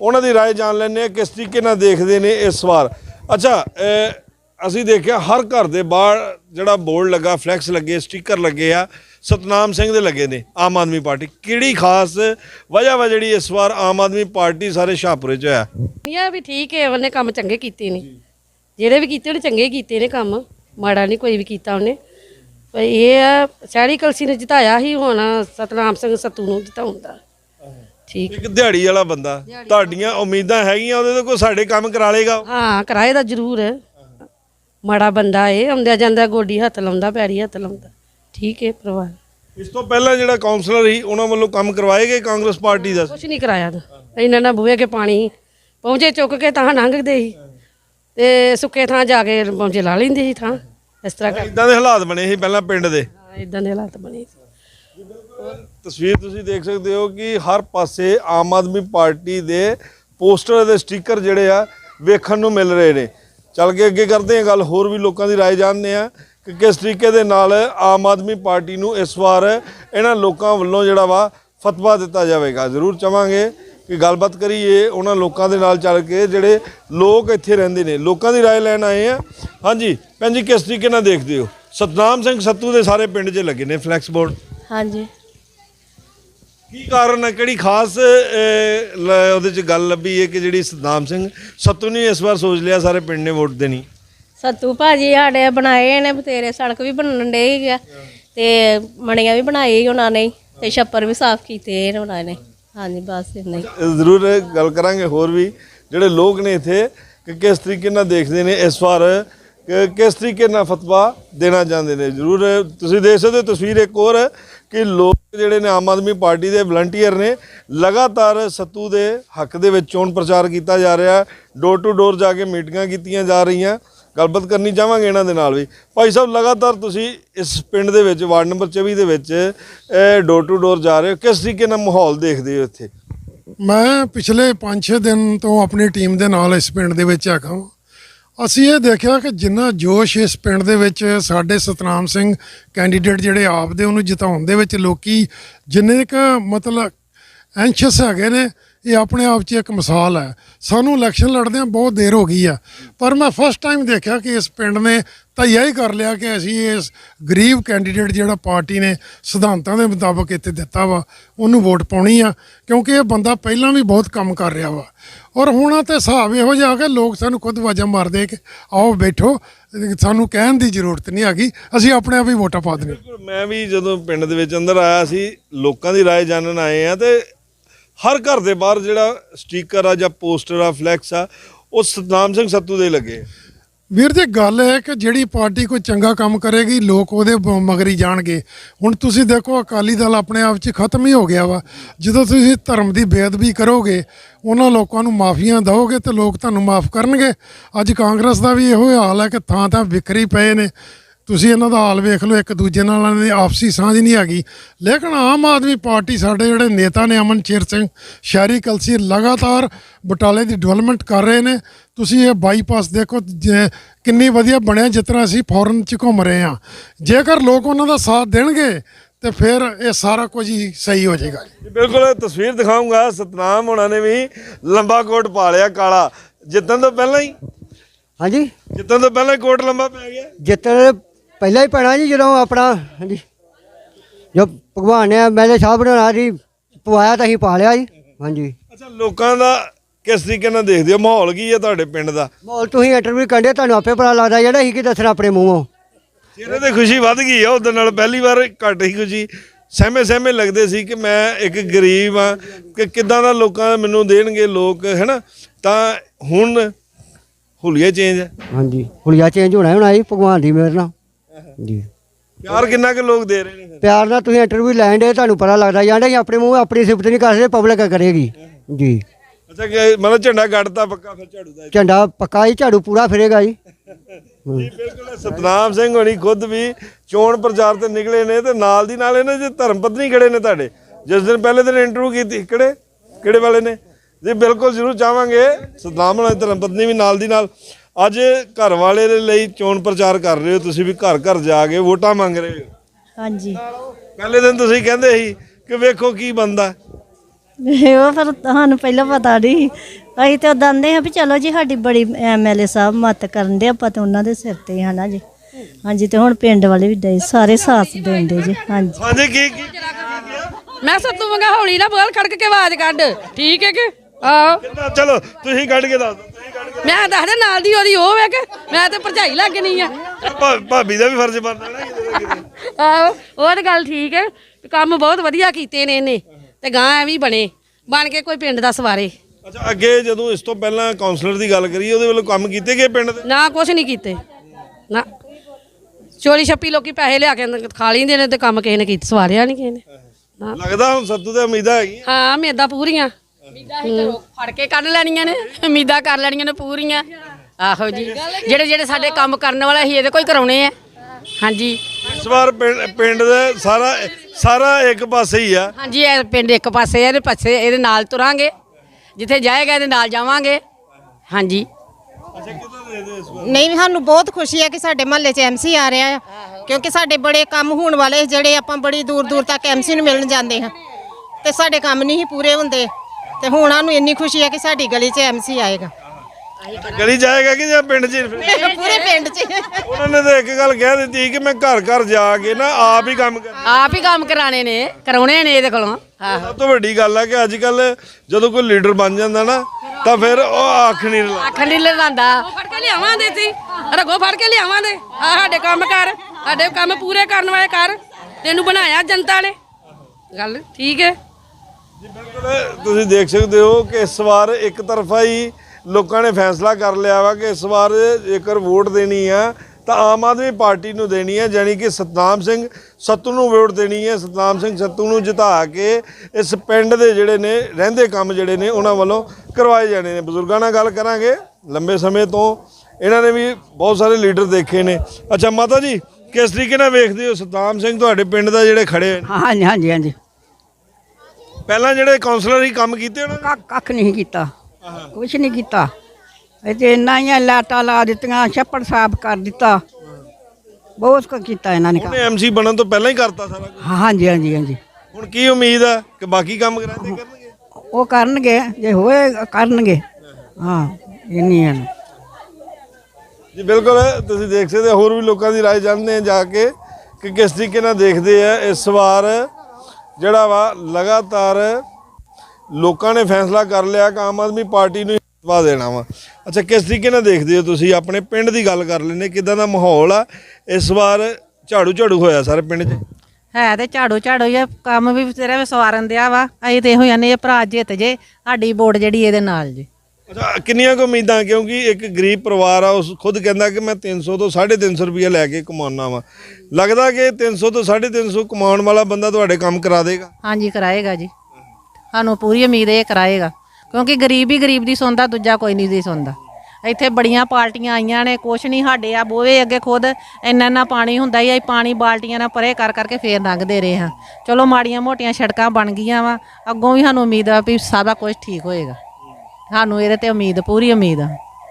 ਉਹਨਾਂ ਦੀ رائے ਜਾਣ ਲੈਣੇ ਆ ਕਿਸ ਤਰੀਕੇ ਨਾਲ ਦੇਖਦੇ ਨੇ ਇਸ ਵਾਰ ਅੱਛਾ ਅਹ ਅਸੀਂ ਦੇਖਿਆ ਹਰ ਘਰ ਦੇ ਬਾਹਰ ਜਿਹੜਾ ਬੋਰਡ ਲੱਗਾ ਫਲੈਕਸ ਲੱਗੇ ਸਟicker ਲੱਗੇ ਆ ਸਤਨਾਮ ਸਿੰਘ ਦੇ ਲੱਗੇ ਨੇ ਆਮ ਆਦਮੀ ਪਾਰਟੀ ਕਿਹੜੀ ਖਾਸ ਵਜ੍ਹਾ ਵਾ ਜਿਹੜੀ ਇਸ ਵਾਰ ਆਮ ਆਦਮੀ ਪਾਰਟੀ ਸਾਰੇ ਸ਼ਾਹਪੁਰੇ ਚ ਹੋਇਆ ਇਹ ਵੀ ਠੀਕ ਹੈ ਉਹਨੇ ਕੰਮ ਚੰਗੇ ਕੀਤੇ ਨੇ ਜਿਹੜੇ ਵੀ ਕੀਤੇ ਉਹਨੇ ਚੰਗੇ ਕੀਤੇ ਨੇ ਕੰਮ ਮਾੜਾ ਨਹੀਂ ਕੋਈ ਵੀ ਕੀਤਾ ਉਹਨੇ। ਪਰ ਇਹ ਆ ਸ਼ਹਿਰੀ ਕਲਸੀ ਨੇ ਜਿਤਾਇਆ ਸੀ ਹੁਣ ਸਤਨਾਮ ਸਿੰਘ ਸੱਤੂ ਨੂੰ ਜਿਤਾਉਂਦਾ ਠੀਕ। ਇੱਕ ਦਿਹਾੜੀ ਵਾਲਾ ਬੰਦਾ। ਤੁਹਾਡੀਆਂ ਉਮੀਦਾਂ ਹੈਗੀਆਂ ਉਹਦੇ ਤੋਂ ਕੋਈ ਸਾਡੇ ਕੰਮ ਕਰਾ ਲੇਗਾ ਹਾਂ ਕਿਰਾਏ ਦਾ ਜ਼ਰੂਰ। ਹੈ ਮਾੜਾ ਬੰਦਾ ਏ ਆਉਂਦਿਆ ਜਾਂਦਾ ਗੋਡੀ ਹੱਥ ਲਾਉਂਦਾ ਪੈਰੀ ਹੱਥ ਲਾਉਂਦਾ। ਠੀਕ ਹੈ ਪਰਿਵਾਰ। ਇਸ ਤੋਂ ਪਹਿਲਾਂ ਜਿਹੜਾ ਕਾਉਂਸਲਰ ਸੀ ਉਹਨਾਂ ਵੱਲੋਂ ਕੰਮ ਕਰਵਾਏ ਗਏ ਕਾਂਗਰਸ ਪਾਰਟੀ ਦਾ? ਕੁਛ ਨਹੀਂ ਕਰਾਇਆ ਤੇ। ਇਹਨਾਂ ਨਾਲ ਬੂਹੇ ਕੇ ਪਾਣੀ ਪਹੁੰਚੇ ਚੁੱਕ ਕੇ ਤਾਂ ਲੰਘਦੇ ਸੀ। ਤੇ ਸੁੱਕੇ ਥਾਂ ਜਾ ਕੇ ਪਹੁੰਚੇ ਲਾ ਲੈਂਦੇ ਸੀ ਥਾਂ। ਇਸ ਤਰ੍ਹਾਂ ਕਰ ਇਦਾਂ ਦੇ ਹਾਲਾਤ ਬਣੇ ਸੀ ਪਹਿਲਾਂ ਪਿੰਡ ਦੇ ਇਦਾਂ ਦੇ ਹਾਲਾਤ ਬਣੇ ਸੀ ਤਸਵੀਰ ਤੁਸੀਂ ਦੇਖ ਸਕਦੇ ਹੋ ਕਿ ਹਰ ਪਾਸੇ ਆਮ ਆਦਮੀ ਪਾਰਟੀ ਦੇ ਪੋਸਟਰ ਅਤੇ ਸਟicker ਜਿਹੜੇ ਆ ਵੇਖਣ ਨੂੰ ਮਿਲ ਰਹੇ ਨੇ ਚੱਲ ਕੇ ਅੱਗੇ ਕਰਦੇ ਹਾਂ ਗੱਲ ਹੋਰ ਵੀ ਲੋਕਾਂ ਦੀ رائے ਜਾਣਦੇ ਆ ਕਿ ਕਿਸ ਤਰੀਕੇ ਦੇ ਨਾਲ ਆਮ ਆਦਮੀ ਪਾਰਟੀ ਨੂੰ ਇਸ ਵਾਰ ਇਹਨਾਂ ਲੋਕਾਂ ਵੱਲੋਂ ਜਿਹੜਾ ਵਾ ਫਤਵਾ ਦਿੱਤਾ ਜਾਵੇਗਾ ਜ਼ਰੂਰ ਚਾਹਾਂਗੇ ਕਿ ਗੱਲਬਾਤ ਕਰੀਏ ਉਹਨਾਂ ਲੋਕਾਂ ਦੇ ਨਾਲ ਚੱਲ ਕੇ ਜਿਹੜੇ ਲੋਕ ਇੱਥੇ ਰਹਿੰਦੇ ਨੇ ਲੋਕਾਂ ਦੀ رائے ਲੈਣ ਆਏ ਆ ਹਾਂਜੀ ਭੈਣ ਜੀ ਕਿਸ ਤਰੀਕੇ ਨਾਲ ਦੇਖਦੇ ਹੋ ਸਤਨਾਮ ਸਿੰਘ ਸੱਤੂ ਦੇ ਸਾਰੇ ਪਿੰਡ 'ਚ ਲੱਗੇ ਨੇ ਫਲੈਕਸ ਬੋਰਡ ਹਾਂਜੀ ਕੀ ਕਾਰਨ ਹੈ ਕਿਹੜੀ ਖਾਸ ਅਹ, ਲ- ਉਹਦੇ ਚ ਗੱਲ ਲੱਭੀ ਹੈ ਕਿ ਜਿਹੜੀ ਸਤਨਾਮ ਸਿੰਘ ਸੱਤੂ ਨੇ ਇਸ ਵਾਰ ਸੋਚ ਲਿਆ ਸਾਰੇ ਪਿੰਡ ਨੇ ਵੋਟ ਦੇਣੀ ਸੱਤੂ ਭਾਜੀ ਸਾਡੇ ਬਣਾਏ ਨੇ ਬਤੇਰੇ ਸੜਕ ਵੀ ਬਣਨ ਡੇ ਹੈਗਾ ਤੇ ਮਣੀਆਂ ਵੀ ਬਣਾਏ ਹੀ ਉਹਨਾਂ ਨੇ ਤੇ ਛੱਪਰ ਵੀ ਸਾਫ਼ ਕੀਤੇ ਨੇ ਉਹਨਾਂ ਨੇ ਹਾਂਜੀ, ਬਸ ਇੰਨਾ ਹੀ। ਜ਼ਰੂਰ ਗੱਲ ਕਰਾਂਗੇ ਹੋਰ ਵੀ ਜਿਹੜੇ ਲੋਕ ਨੇ ਇੱਥੇ ਕਿ ਕਿਸ ਤਰੀਕੇ ਨਾਲ ਦੇਖਦੇ ਨੇ ਇਸ ਵਾਰ, ਕਿ ਕਿਸ ਤਰੀਕੇ ਨਾਲ ਫਤਵਾ ਦੇਣਾ ਚਾਹੁੰਦੇ ਨੇ। ਜ਼ਰੂਰ ਤੁਸੀਂ ਦੇਖ ਸਕਦੇ ਹੋ ਤਸਵੀਰ ਇੱਕ ਹੋਰ ਕਿ ਲੋਕ ਜਿਹੜੇ ਨੇ ਆਮ ਆਦਮੀ ਪਾਰਟੀ ਦੇ ਵਲੰਟੀਅਰ ਨੇ, ਲਗਾਤਾਰ ਸੱਤੂ ਦੇ ਹੱਕ ਦੇ ਵਿੱਚ ਚੋਣ ਪ੍ਰਚਾਰ ਕੀਤਾ ਜਾ ਰਿਹਾ। ਡੋਰ ਟੂ ਡੋਰ ਜਾ ਕੇ ਮੀਟਿੰਗਾਂ ਕੀਤੀਆਂ ਜਾ ਰਹੀਆਂ। ਗੱਲਬਾਤ ਕਰਨੀ ਚਾਹਾਂਗੇ ਇਹਨਾਂ ਦੇ ਨਾਲ ਵੀ। ਭਾਈ ਸਾਹਿਬ, ਲਗਾਤਾਰ ਤੁਸੀਂ ਇਸ ਪਿੰਡ ਦੇ ਵਿੱਚ, ਵਾਰਡ ਨੰਬਰ 24 ਦੇ ਵਿੱਚ ਡੋਰ ਟੂ ਡੋਰ ਜਾ ਰਹੇ ਹੋ। ਕਿਸ ਤਰੀਕੇ ਨਾਲ ਮਾਹੌਲ ਦੇਖਦੇ ਹੋ ਇੱਥੇ? ਮੈਂ ਪਿਛਲੇ 5-6 ਦਿਨ ਤੋਂ ਆਪਣੀ ਟੀਮ ਦੇ ਨਾਲ ਇਸ ਪਿੰਡ ਦੇ ਵਿੱਚ ਹੈਗਾ ਵਾਂ। ਅਸੀਂ ਇਹ ਦੇਖਿਆ ਕਿ ਜਿੰਨਾ ਜੋਸ਼ ਇਸ ਪਿੰਡ ਦੇ ਵਿੱਚ ਸਾਡੇ ਸਤਨਾਮ ਸਿੰਘ ਕੈਂਡੀਡੇਟ ਜਿਹੜੇ ਆਪਦੇ ਉਹਨੂੰ ਜਿਤਾਉਣ ਦੇ ਵਿੱਚ ਲੋਕੀ ਜਿੰਨੇ ਕ ਮਤਲਬ ਐਂਸ਼ੀਅਸ ਹੈਗੇ ਨੇ ਇਹ ਆਪਣੇ ਆਪ 'ਚ ਇੱਕ ਮਿਸਾਲ ਹੈ ਸਾਨੂੰ ਇਲੈਕਸ਼ਨ ਲੜਦਿਆਂ ਬਹੁਤ ਦੇਰ ਹੋ ਗਈ ਆ ਪਰ ਮੈਂ ਫਸਟ ਟਾਈਮ ਦੇਖਿਆ ਕਿ ਇਸ ਪਿੰਡ ਨੇ ਧਈਆ ਹੀ ਕਰ ਲਿਆ ਕਿ ਅਸੀਂ ਇਸ ਗਰੀਬ ਕੈਂਡੀਡੇਟ ਜਿਹੜਾ ਪਾਰਟੀ ਨੇ ਸਿਧਾਂਤਾਂ ਦੇ ਮੁਤਾਬਕ ਇੱਥੇ ਦਿੱਤਾ ਵਾ ਉਹਨੂੰ ਵੋਟ ਪਾਉਣੀ ਆ ਕਿਉਂਕਿ ਇਹ ਬੰਦਾ ਪਹਿਲਾਂ ਵੀ ਬਹੁਤ ਕੰਮ ਕਰ ਰਿਹਾ ਵਾ ਔਰ ਹੁਣ ਤੇ ਹਿਸਾਬ ਇਹੋ ਜਿਹਾ ਕਿ ਲੋਕ ਸਾਨੂੰ ਖੁਦ ਵਾਜਾਂ ਮਾਰਦੇ ਕਿ ਆਓ ਬੈਠੋ ਸਾਨੂੰ ਕਹਿਣ ਦੀ ਜ਼ਰੂਰਤ ਨਹੀਂ ਹੈਗੀ ਅਸੀਂ ਆਪਣੇ ਆਪ ਹੀ ਵੋਟਾਂ ਪਾ ਦੇਣੀ ਬਿਲਕੁਲ ਮੈਂ ਵੀ ਜਦੋਂ ਪਿੰਡ ਦੇ ਵਿੱਚ ਅੰਦਰ ਆਇਆ ਸੀ ਲੋਕਾਂ ਦੀ رائے ਜਾਣਨ ਆਏ ਆ ਤੇ ਹਰ ਘਰ ਦੇ ਬਾਹਰ ਜਿਹੜਾ ਸਟicker ਆ ਜਾਂ ਪੋਸਟਰ ਆ ਫਲੈਕਸ ਆ, ਉਹ ਸਤਨਾਮ ਸਿੰਘ ਸੱਤੂ ਦੇ ਲੱਗੇ ਵੀਰ ਜੀ, ਗੱਲ ਹੈ ਕਿ ਜਿਹੜੀ ਪਾਰਟੀ ਕੋਈ ਚੰਗਾ ਕੰਮ ਕਰੇਗੀ, ਲੋਕ ਉਹਦੇ ਬ- ਮਗਰ ਹੀ ਜਾਣਗੇ। ਹੁਣ ਤੁਸੀਂ ਦੇਖੋ, ਅਕਾਲੀ ਦਲ ਆਪਣੇ ਆਪ 'ਚ ਖਤਮ ਹੀ ਹੋ ਗਿਆ ਵਾ। ਜਦੋਂ ਤੁਸੀਂ ਧਰਮ ਦੀ ਬੇਅਦਬੀ ਕਰੋਗੇ, ਉਹਨਾਂ ਲੋਕਾਂ ਨੂੰ ਮਾਫੀਆਂ ਦਿਓਗੇ ਤੇ ਲੋਕ ਤੁਹਾਨੂੰ ਮਾਫ ਕਰਨਗੇ। ਅੱਜ ਕਾਂਗਰਸ ਦਾ ਵੀ ਇਹੋ ਹਾਲ ਹੈ ਕਿ ਥਾਂ ਥਾਂ ਵਿਖਰੀ ਪਏ ਨੇ। ਤੁਸੀਂ ਇਹਨਾਂ ਦਾ ਹਾਲ ਵੇਖ ਲਓ ਇੱਕ ਦੂਜੇ ਨਾਲ ਇਹਨਾਂ ਦੀ ਆਪਸੀ ਸਾਂਝ ਨਹੀਂ ਹੈਗੀ। ਲੇਕਿਨ ਆਮ ਆਦਮੀ ਪਾਰਟੀ ਸਾਡੇ ਜਿਹੜੇ ਨੇਤਾ ਨੇ ਅਮਨ ਚੇਰ ਸਿੰਘ ਸ਼ਹਿਰੀ ਕਲਸੀ ਲਗਾਤਾਰ ਬਟਾਲੇ ਦੀ ਡਿਵੈਲਪਮੈਂਟ ਕਰ ਰਹੇ ਨੇ। ਤੁਸੀਂ ਇਹ ਬਾਈਪਾਸ ਦੇਖੋ ਜੇ ਕਿੰਨੀ ਵਧੀਆ ਬਣਿਆ ਜਿਸ ਤਰ੍ਹਾਂ ਅਸੀਂ ਫੋਰਨ ਚ ਘੁੰਮ ਰਹੇ ਹਾਂ। ਜੇਕਰ ਲੋਕ ਉਹਨਾਂ ਦਾ ਸਾਥ ਦੇਣਗੇ ਤੇ ਫਿਰ ਇਹ ਸਾਰਾ ਕੁਝ ਹੀ ਸਹੀ ਹੋ ਜਾਏਗਾ ਜੀ, ਬਿਲਕੁਲ ਇਹ ਤਸਵੀਰ ਦਿਖਾਉਂਗਾ ਸਤਨਾਮ ਹੋਣਾ ਨੇ ਵੀ ਲੰਬਾ ਕੋਟ ਪਾ ਲਿਆ ਕਾਲਾ। ਜਿੱਤਣ ਤੋਂ ਪਹਿਲਾਂ ਹੀ? ਹਾਂਜੀ। ਜਿੱਤਣ ਤੋਂ ਪਹਿਲਾਂ ਹੀ ਕੋਟ ਲੰਬਾ ਪੈ ਗਿਆ। ਜਿੱਤਣ ਪਹਿਲਾਂ ਹੀ ਪੈਣਾ ਜੀ ਜਦੋਂ ਆਪਣਾ ਹਾਂਜੀ ਜੋ ਭਗਵਾਨ ਨੇ ਮੈਲੇ ਸਾਹਿਬ ਨੇ ਨਾਲ ਜੀ ਪਵਾਇਆ ਤਾਂ ਅਸੀਂ ਪਾ ਲਿਆ ਜੀ ਹਾਂਜੀ। ਅੱਛਾ ਲੋਕਾਂ ਦਾ ਕਿਸ ਤਰੀਕੇ ਨਾਲ ਦੇਖਦੇ ਹੋ? ਮਾਹੌਲ ਕੀ ਹੈ ਤੁਹਾਡੇ ਪਿੰਡ ਦਾ? ਮੋਲ ਤੁਸੀਂ ਇੰਟਰਵਿਊ ਕੰਡੇ ਤੁਹਾਨੂੰ ਆਪੇ ਪਤਾ ਲੱਗਦਾ ਜਿਹੜਾ ਅਸੀਂ ਕੀ ਦੱਸਣਾ ਆਪਣੇ ਮੂੰਹੋਂ। ਚਿਹਰੇ ਤੇ ਖੁਸ਼ੀ ਵੱਧ ਗਈ ਆ ਉਹਦੇ ਨਾਲ ਪਹਿਲੀ ਵਾਰ ਘੱਟ ਹੀ ਖੁਸ਼ੀ। ਸਹਿਮੇ ਸਹਿਮੇ ਲੱਗਦੇ ਸੀ ਕਿ ਮੈਂ ਇੱਕ ਗਰੀਬ ਆ ਕਿ ਕਿੱਦਾਂ ਦਾ ਲੋਕਾਂ ਮੈਨੂੰ ਦੇਣਗੇ ਲੋਕ ਹੈਨਾ? ਤਾਂ ਹੁਣ ਹੁਲੀਆ ਚੇਂਜ ਹੈ ਹਾਂਜੀ ਹੁਲੀਆ ਚੇਂਜ ਹੋਣਾ ਹੀ ਹੋਣਾ ਜੀ ਭਗਵਾਨ ਦੀ ਮਿਹਰ ਨਾਲ। ਜੀ। ਪਿਆਰ ਕਿੰਨਾ ਕੁ ਲੋਕ ਦੇ ਰਹੇ ਨੇ? ਪਿਆਰ ਨਾਲ ਤੁਸੀਂ ਇੰਟਰਵਿਊ ਲੈਣ ਦੇ ਤੁਹਾਨੂੰ ਪਤਾ ਲੱਗਦਾ ਜਾਂਦਾ ਅਸੀਂ ਆਪਣੇ ਮੂੰਹ ਆਪਣੀ ਸਿਫਤ ਨਹੀਂ ਕਰਦੇ ਪਬਲਿਕ ਕਰੇਗੀ। ਜੀ। ਅੱਛਾ ਕਿ ਮਤਲਬ ਝੰਡਾ ਗੱਡਤਾ ਪੱਕਾ ਫਿਰ ਝਾੜੂ ਦਾ ਝੰਡਾ ਪੱਕਾ ਹੀ ਝਾੜੂ ਪੂਰਾ ਫਿਰੇਗਾ ਜੀ। ਜੀ ਬਿਲਕੁਲ ਸਤਨਾਮ ਸਿੰਘ ਹੋਣੀ ਖੁਦ ਵੀ ਚੋਣ ਪ੍ਰਚਾਰ ਤੇ ਨਿਕਲੇ ਨੇ ਤੇ ਨਾਲ ਦੀ ਨਾਲ ਇਹਨਾਂ ਦੇ ਧਰਮ ਪਤਨੀ ਖੜੇ ਨੇ ਤੁਹਾਡੇ ਜਿਸ ਦਿਨ ਪਹਿਲੇ ਦਿਨ ਇੰਟਰਵਿਊ ਕੀਤੀ ਕਿਹੜੇ? ਕਿਹੜੇ ਵਾਲੇ ਨੇ? ਜੀ ਬਿਲਕੁਲ ਜ਼ਰੂਰ ਚਾਹਾਂਗੇ ਸਤਨਾਮ ਹੋਣਾ ਧਰਮ ਪਤਨੀ ਵੀ ਨਾਲ ਦੀ ਨਾਲ। ਅੱਜ ਘਰ ਵਾਲੇ ਦੇ ਲਈ ਚੋਣ ਪ੍ਰਚਾਰ ਕਰ ਰਹੇ ਹੋ ਤੁਸੀਂ ਵੀ ਘਰ ਘਰ ਜਾ ਕੇ ਵੋਟਾਂ ਮੰਗ ਰਹੇ ਹੋ। ਹਾਂਜੀ। ਪਹਿਲੇ ਦਿਨ ਤੁਸੀਂ ਕਹਿੰਦੇ ਸੀ ਕਿ ਵੇਖੋ ਕੀ ਬੰਦਾ ਉਹ ਫਿਰ ਤੁਹਾਨੂੰ ਪਹਿਲਾਂ ਪਤਾ ਨਹੀਂ ਅਸੀਂ ਤੇ ਦੰਦੇ ਆ ਵੀ ਚਲੋ ਜੀ ਸਾਡੀ ਬੜੀ ਐਮਐਲਏ ਸਾਹਿਬ ਮਤ ਕਰਨ ਦੇ ਆਪਾਂ ਤੇ ਉਹਨਾਂ ਦੇ ਸਿਰ ਤੇ ਹਾਂ ਨਾ ਜੀ। ਹਾਂਜੀ ਤੇ ਹੁਣ ਪਿੰਡ ਵਾਲੇ ਵੀ ਡੇ ਸਾਰੇ ਸਾਥ ਦਿੰਦੇ ਜੀ ਹਾਂਜੀ। ਹਾਂਜੀ ਕੀ ਕੀ ਮੈਂ ਸੱਤੂ ਮੰਗਾ ਹੌਲੀ ਨਾ ਬੋਲ ਖੜਕ ਕੇ ਆਵਾਜ਼ ਕੱਢ। ਠੀਕ ਹੈ ਕਿ? ਆਹੋ? ਚਲੋ ਤੁਸੀਂ ਕੱਢ ਕੇ ਦੱਸ ਦਿਓ। ਮੈਂ ਦੱਸਦੇ ਨਾਲ ਦੀ ਉਹਦੀ ਉਹ ਵੇ ਕਿ ਮੈਂ ਤੇ ਭਰਜਾਈ ਲੱਗਣੀ ਆ। ਭਾ- ਭਾਬੀ ਦਾ ਵੀ ਫਰਜ਼ ਬਣਦਾ ਨਾ ਕਿਤੇ ਨਾ ਕਿਤੇ। ਆਹੋ ਉਹ ਤਾਂ ਗੱਲ ਠੀਕ ਹੈ ਕੰਮ ਬਹੁਤ ਵਧੀਆ ਕੀਤੇ ਨੇ ਇਹਨੇ ਤੇ ਗਾਂ ਐਵੇਂ ਬਣੇ ਬਣ ਕੇ ਕੋਈ ਪਿੰਡ ਦਾ ਸਵਾਰੇ। ਅੱਛਾ ਅੱਗੇ ਜਦੋਂ ਇਸ ਤੋਂ ਪਹਿਲਾਂ ਕਾਉਂਸਲਰ ਦੀ ਗੱਲ ਕਰੀਏ ਉਹਦੇ ਵੱਲੋਂ ਕੰਮ ਕੀਤੇ ਗਏ ਪਿੰਡ ਦੇ? ਨਾ ਕੁਛ ਨਹੀਂ ਕੀਤੇ। ਨਾ ਚੋਰੀ ਛੱਪੀ ਲੋਕੀ ਪੈਸੇ ਲਿਆ ਕੇ ਅੰਦਰ ਖਾ ਲੈਂਦੇ ਨੇ ਤੇ ਕੰਮ ਕਿਸੇ ਨੇ ਕੀਤਾ ਸਵਾਰਿਆ ਨਹੀਂ ਕਿਸੇ ਨੇ। ਨਾ। ਲੱਗਦਾ ਹੁਣ ਸੱਤੂ ਤੇ ਉਮੀਦਾਂ ਹੈਗੀਆਂ। ਹਾਂ ਮੇਦਾ ਪੂਰੀਆਂ। ਉਮੀਦਾਂ ਹੀ ਘਰੋਂ ਫੜ ਕੇ ਕੱਢ ਲੈਣੀਆਂ ਨੇ ਉਮੀਦਾਂ ਕਰ ਲੈਣੀਆਂ ਨੇ ਪੂਰੀਆਂ। ਆਹੋ ਜੀ ਜਿਹੜੇ ਜਿਹੜੇ ਸਾਡੇ ਕੰਮ ਕਰਨ ਵਾਲਾ ਸੀ ਇਹਦੇ ਕੋਈ ਕਰਾਉਣੇ ਆ। ਹਾਂਜੀ। ਇਸ ਵਾਰ ਪਿੰਡ ਪਿੰਡ ਦਾ ਸਾਰਾ ਸਾਰਾ ਇੱਕ ਪਾਸੇ ਹੀ ਆ। ਹਾਂਜੀ ਇਹ ਪਿੰਡ ਇੱਕ ਪਾਸੇ ਆ, ਇਹਦੇ ਪਾਸੇ ਇਹਦੇ ਨਾਲ ਤੁਰਾਂਗੇ। ਜਿੱਥੇ ਜਾਏਗਾ ਇਹਦੇ ਨਾਲ ਜਾਵਾਂਗੇ। ਹਾਂਜੀ। ਨਹੀਂ ਸਾਨੂੰ ਬਹੁਤ ਖੁਸ਼ੀ ਹੈ ਕਿ ਸਾਡੇ ਮਹੱਲੇ 'ਚ ਐਮਸੀ ਆ ਰਿਹਾ ਆ ਕਿਉਂਕਿ ਸਾਡੇ ਬੜੇ ਕੰਮ ਹੋਣ ਵਾਲੇ ਜਿਹੜੇ ਆਪਾਂ ਬੜੀ ਦੂਰ ਦੂਰ ਤੱਕ ਐਮਸੀ ਨੂੰ ਮਿਲਣ ਜਾਂਦੇ ਹਾਂ। ਤੇ ਸਾਡੇ ਕੰਮ ਨਹੀਂ ਸੀ ਪੂਰੇ ਹੁੰਦੇ। ਤੇ ਹੁਣ ਸਾਨੂੰ ਇੰਨੀ ਖੁਸ਼ੀ ਹੈ ਕਿ ਸਾਡੀ ਗਲੀ 'ਚ ਐਮਸੀ ਆਏਗਾ। ਗਲੀ ਜਾਏਗਾ ਕਿ ਜਾਂ ਪਿੰਡ 'ਚ? ਪੂਰੇ ਪਿੰਡ 'ਚ। ਉਹਨਾਂ ਨੇ ਤਾਂ ਇੱਕ ਗੱਲ ਕਹਿ ਦਿੱਤੀ ਸੀ ਕਿ ਮੈਂ ਘਰ ਘਰ ਜਾ ਕੇ ਨਾ ਆਪ ਹੀ ਕੰਮ ਕਰਨਾ। ਆਪ ਹੀ ਕੰਮ ਕਰਾਣੇ ਨੇ ਕਰਾਉਣੇ ਨੇ ਇਹਦੇ ਕੋਲੋਂ। ਆਹੋ ਸਭ ਤੋਂ ਵੱਡੀ ਗੱਲ ਹੈ ਕਿ ਅੱਜ ਕੱਲ ਜਦੋਂ ਕੋਈ ਲੀਡਰ ਬਣ ਜਾਂਦਾ ਨਾ ਤਾਂ ਫਿਰ ਉਹ ਆਖ ਨਹੀਂ ਰਲਾ ਅੱਖ ਨਹੀਂ ਲੜਾਂਦਾ ਫੜ ਕੇ ਲਿਆਵਾਂਦੇ ਸੀ ਰਗੋ ਫੜ ਕੇ ਲਿਆਵਾਂਦੇ ਆ ਸਾਡੇ ਕੰਮ ਕਰ ਸਾਡੇ ਕੰਮ ਪੂਰੇ ਕਰਨ ਵਾਲੇ ਕਰ। ਤੈਨੂੰ ਬਣਾਇਆ ਜਨਤਾ ਨੇ ਗੱਲ ਠੀਕ ਹੈ। ਬਿਲਕੁਲ। ਤੁਸੀਂ ਦੇਖ ਸਕਦੇ ਹੋ ਕਿ ਇਸ ਵਾਰ ਇੱਕ ਤਰਫਾ ਹੀ ਲੋਕਾਂ ਨੇ ਫੈਸਲਾ ਕਰ ਲਿਆ ਵਾ ਕਿ ਇਸ ਵਾਰ ਜੇਕਰ ਵੋਟ ਦੇਣੀ ਆ, ਤਾਂ ਆਮ ਆਦਮੀ ਪਾਰਟੀ ਨੂੰ ਦੇਣੀ ਹੈ ਜਾਨੀ ਕਿ ਸਤਨਾਮ ਸਿੰਘ ਸੱਤੂ ਨੂੰ ਵੋਟ ਦੇਣੀ ਹੈ ਸਤਨਾਮ ਸਿੰਘ ਸੱਤੂ ਨੂੰ ਜਿਤਾ ਕੇ ਇਸ ਪਿੰਡ ਦੇ ਜਿਹੜੇ ਨੇ, ਰਹਿੰਦੇ ਕੰਮ ਜਿਹੜੇ ਨੇ, ਉਹਨਾਂ ਵੱਲੋਂ ਕਰਵਾਏ ਜਾਣੇ ਨੇ। ਬਜ਼ੁਰਗਾਂ ਨਾਲ ਗੱਲ ਕਰਾਂਗੇ ਲੰਬੇ ਸਮੇਂ ਤੋਂ। ਇਹਨਾਂ ਨੇ ਵੀ ਬਹੁਤ ਸਾਰੇ ਲੀਡਰ ਦੇਖੇ ਨੇ। ਅੱਛਾ, ਮਾਤਾ ਜੀ, ਕਿਸ ਤਰੀਕੇ ਨਾਲ ਵੇਖਦੇ ਹੋ ਸਤਨਾਮ ਸਿੰਘ ਤੁਹਾਡੇ ਪਿੰਡ ਦਾ ਜਿਹੜੇ ਖੜੇ ਹਾਂਜੀ ਹਾਂਜੀ ਹਾਂਜੀ। ਪਹਿਲਾਂ ਜਿਹੜੇ ਕਾਉਂਸਲਰ ਹੀ ਕੰਮ ਕੀਤੇ ਉਹਨਾਂ ਨੇ? ਕੱਖ ਨਹੀਂ ਕੀਤਾ। ਕੁਛ ਨਹੀਂ ਕੀਤਾ। ਇਹਦੇ ਇੰਨਾ ਹੀ ਆ, ਲਾ ਦਿੱਤੀਆਂ ਛੱਪੜ ਸਾਫ਼ ਕਰ ਦਿੱਤਾ। ਬਹੁਤ ਕੁ ਕੀਤਾ ਇਹਨਾਂ ਨੇ ਉਹਨੇ ਐਮਸੀ ਬਣਨ ਤੋਂ ਪਹਿਲਾਂ ਹੀ ਕਰਤਾ ਸਾਰਾ ਹਾਂਜੀ ਹਾਂਜੀ ਹਾਂਜੀ। ਹੁਣ ਕੀ ਉਮੀਦ ਆ ਕਿ ਬਾਕੀ ਕੰਮ ਕਰਾਂਦੇ ਕਰਨਗੇ? ਉਹ ਕਰਨਗੇ ਜੇ ਹੋਏ ਕਰਨਗੇ। ਹਾਂ ਇੰਨੀ ਹੈ ਜੀ ਬਿਲਕੁਲ ਤੁਸੀਂ ਦੇਖ ਸਕਦੇ ਹੋ, ਹੋਰ ਵੀ ਲੋਕਾਂ ਦੀ ਰਾਏ ਜਾਣਦੇ ਆ ਜਾ ਕੇ ਕਿ ਕਿਸ ਤਰੀਕੇ ਨਾਲ ਦੇਖਦੇ ਆ ਇਸ ਵਾਰ ਜਿਹੜਾ ਵਾ ਲਗਾਤਾਰ ਲੋਕਾਂ ਨੇ ਫੈਸਲਾ ਕਰ ਲਿਆ ਕਿ ਆਮ ਆਦਮੀ ਪਾਰਟੀ ਨੂੰ ਇਸਤੀਫਾ ਦੇਣਾ ਵਾ। ਅੱਛਾ, ਕਿਸ ਤਰੀਕੇ ਨਾਲ ਦੇਖਦੇ ਹੋ ਤੁਸੀਂ? ਆਪਣੇ ਪਿੰਡ ਦੀ ਗੱਲ ਕਰ ਲੈਂਦੇ ਕਿਦਾਂ ਦਾ ਮਾਹੌਲ ਆ? ਇਸ ਵਾਰ ਝਾੜੂ ਝਾੜੂ ਹੋਇਆ ਸਾਰੇ ਪਿੰਡ 'ਚ? ਹੈ ਤੇ ਝਾੜੂ ਝਾੜੂ ਹੀ ਕੰਮ ਵੀ ਤੇਰਾ ਵੀ ਸਵਾਰਨ ਦਿਆ ਵਾ। ਅਸੀਂ ਤੇ ਇਹੋ ਜਾਂਦੇ ਇਹ ਭਰਾ ਜਿੱਤ ਜੇ, ਸਾਡੀ ਵੋਟ ਜਿਹੜੀ ਇਹਦੇ ਨਾਲ ਜੀ। ਅੱਛਾ, ਕਿੰਨੀਆਂ ਕੁ ਉਮੀਦਾਂ? ਕਿਉਂਕਿ ਇੱਕ ਗਰੀਬ ਪਰਿਵਾਰ ਆ, ਉਸ ਖੁਦ ਕਹਿੰਦਾ ਕਿ ਮੈਂ 300 ਤੋਂ 350 ਰੁਪਏ ਲੈ ਕੇ ਕਮਾਉਣਾ ਵਾ। ਲੱਗਦਾ ਕਿ 300 ਤੋਂ 350 ਕਮਾਉਣ ਵਾਲਾ ਬੰਦਾ ਤੁਹਾਡੇ ਕੰਮ ਕਰਾ ਦੇਗਾ? ਹਾਂਜੀ, ਕਰਾਏਗਾ ਜੀ। ਸਾਨੂੰ ਪੂਰੀ ਉਮੀਦ ਇਹ ਕਰਾਏਗਾ। ਕਿਉਂਕਿ ਗਰੀਬ ਹੀ ਗਰੀਬ ਦੀ ਸੁਣਦਾ ਦੂਜਾ ਕੋਈ ਨਹੀਂ ਦੀ ਸੁਣਦਾ। ਇੱਥੇ ਬੜੀਆਂ ਪਾਰਟੀਆਂ ਆਈਆਂ ਨੇ, ਕੁਛ ਨਹੀਂ, ਸਾਡੇ ਆ ਬੋਵੇ ਅੱਗੇ ਖੁਦ ਇੰਨਾ ਇੰਨਾ ਪਾਣੀ ਹੁੰਦਾ ਹੀ ਆ ਪਾਣੀ ਬਾਲਟੀਆਂ ਨਾਲ ਪਰੇ ਕਰ ਕਰਕੇ ਫੇਰ ਲੰਘਦੇ ਰਹੇ ਹਾਂ। ਚਲੋ, ਮਾੜੀਆਂ ਮੋਟੀਆਂ ਸੜਕਾਂ ਬਣ ਗਈਆਂ ਵਾ। ਅੱਗੋਂ ਵੀ ਸਾਨੂੰ ਉਮੀਦ ਆ ਵੀ ਸਾਰਾ ਕੁਝ ਠੀਕ ਹੋਏਗਾ। ਸਾਨੂੰ ਇਹਦੇ ਤੇ ਉਮੀਦ ਪੂਰੀ ਉਮੀਦ ਆ।